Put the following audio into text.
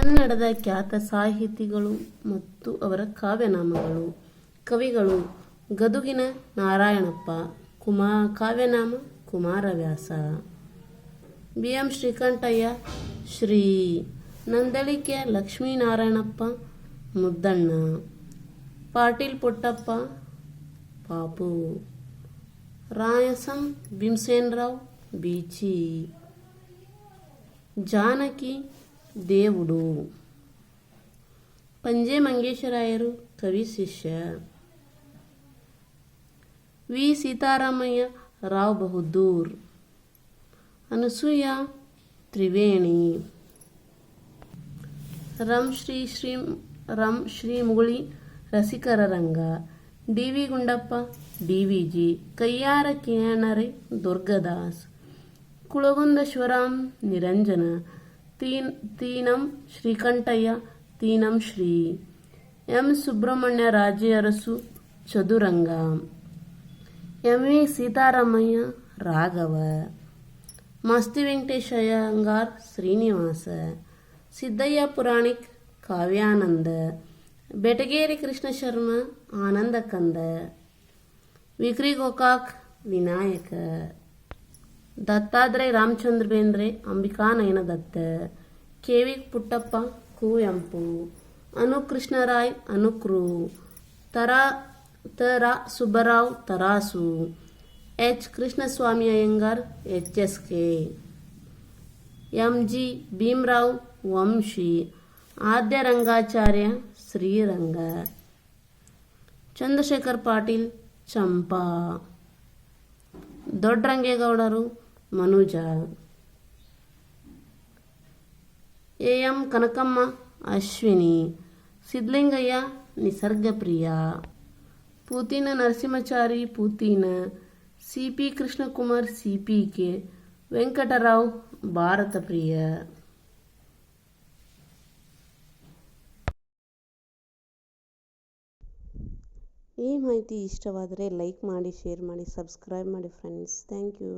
ಕನ್ನಡದ ಖ್ಯಾತ ಸಾಹಿತಿಗಳು ಮತ್ತು ಅವರ ಕಾವ್ಯನಾಮಗಳು. ಕವಿಗಳು ಗದುಗಿನ ನಾರಾಯಣಪ್ಪ, ಕುಮಾ ಕಾವ್ಯನಾಮ, ಕುಮಾರವ್ಯಾಸ. ಬಿ. ಎಂ. ಶ್ರೀಕಂಠಯ್ಯ, ಶ್ರೀ ನಂದಳಿಕೆ ಲಕ್ಷ್ಮೀನಾರಾಯಣಪ್ಪ, ಮುದ್ದಣ್ಣ. ಪಾಟೀಲ್ ಪುಟ್ಟಪ್ಪ, ಪಾಪು. ರಾಯಸಂ ಭೀಮಸೇನರಾವ್, ಬೀಚಿ. ಜಾನಕಿ దేవుడు పంజే మంగేశ్వరాయరు కవి శిష్య వి Sitaramayya Rao Bahadur Anasuya Triveni Ram Shri Shri Ram Shri Mugali ರಸಿಕರ Ranga D V Gundappa D V G Kayyara ಕಿಯಾನರೆ Durgadas Kulagunda Shivaram Niranjana ತೀನ್ Tinam Srikantaiah Tinam Shri M Subrahmanya Raje Arasu Chaduranga M V Seetharamaiah Raghava Masti Venkatesha Iyengar Srinivasa Siddaiah Puranik Kavyananda Betageri Krishna Sharma ಆನಂದ ಕಂದ ವಿಕ್ರಿ Gokak Vinayaka Dattatreya Ramachandra Bendre Ambika Nayana Datta. K V Puttappa Kuvempu Anu Krishnarao Anakru. Tara, Tara Subbarao Tarasu. H Krishnaswamy Iyengar H S K. M G Bhimarao Vamshi. Adya Rangacharya Sriranga. Chandrashekar Patil Champa. ದೊಡ್ಡರಂಗೇಗೌಡರು Manuja. A M Kanakamma, Ashwini. Siddalingaiah Nisargapriya. Putina Narasimhachari, Putina. C P Krishnakumar, C P K. Venkatarao Bharata Priya ಈ ಮಾಹಿತಿ ಇಷ್ಟವಾದರೆ like ಮಾಡಿ, share ಮಾಡಿ, subscribe ಮಾಡಿ, friends. Thank you.